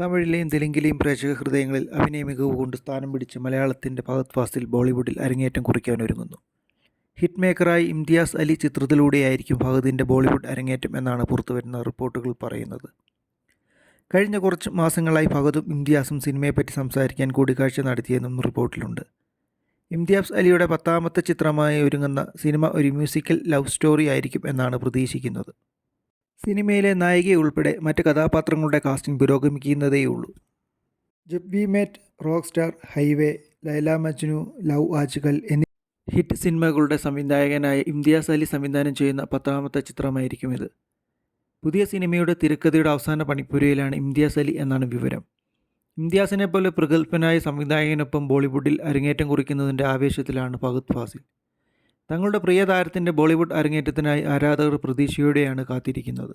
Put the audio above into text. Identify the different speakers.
Speaker 1: തമിഴിലെയും തെലുങ്കിലെയും പ്രേക്ഷക ഹൃദയങ്ങളിൽ അഭിനയ മികവ് കൊണ്ട് സ്ഥാനം പിടിച്ച് മലയാളത്തിന്റെ ഭഗത് ഫാസിൽ ബോളിവുഡിൽ അരങ്ങേറ്റം കുറിക്കാൻ ഒരുങ്ങുന്നു. ഹിറ്റ് മേക്കറായി ഇംതിയാസ് അലി ചിത്രത്തിലൂടെയായിരിക്കും ഭഗതിന്റെ ബോളിവുഡ് അരങ്ങേറ്റം എന്നാണ് പുറത്തുവരുന്ന റിപ്പോർട്ടുകൾ പറയുന്നത്. കഴിഞ്ഞ കുറച്ച് മാസങ്ങളായി ഭഗതും ഇംതിയാസും സിനിമയെപ്പറ്റി സംസാരിക്കാൻ കൂടിക്കാഴ്ച നടത്തിയെന്നും റിപ്പോർട്ടിലുണ്ട്. ഇംതിയാസ് അലിയുടെ പത്താമത്തെ ചിത്രമായി ഒരുങ്ങുന്ന സിനിമ ഒരു മ്യൂസിക്കൽ ലവ് സ്റ്റോറി ആയിരിക്കും എന്നാണ് പ്രതീക്ഷിക്കുന്നത്. സിനിമയിലെ നായികയെ ഉൾപ്പെടെ മറ്റ് കഥാപാത്രങ്ങളുടെ casting പുരോഗമിക്കുന്നതേയുള്ളൂ. Jab we met rock star highway Laila Majnu love ആജുകൾ എന്നീ ഹിറ്റ് സിനിമകളുടെ സംവിധായകനായ ഇംതിയാസ് അലി സംവിധാനം ചെയ്യുന്ന പത്താമത്തെ ചിത്രമായിരിക്കും ഇത്. പുതിയ സിനിമയുടെ തിരക്കഥയുടെ അവസാന പണിപ്പുരയിലാണ് ഇംതിയാസ് അലി എന്നാണ് വിവരം. ഇംതിയാസിനെ പോലെ പ്രഗത്ഭനായ സംവിധായകനൊപ്പം ബോളിവുഡിൽ അരങ്ങേറ്റം കുറിക്കുന്നതിന്റെ ആവേശത്തിലാണ് ഫഹദ് ഫാസിൽ. തങ്ങളുടെ പ്രിയ താരത്തിന്റെ ബോളിവുഡ് അരങ്ങേറ്റത്തിനായി ആരാധകർ പ്രതീക്ഷയോടെയാണ് കാത്തിരിക്കുന്നത്.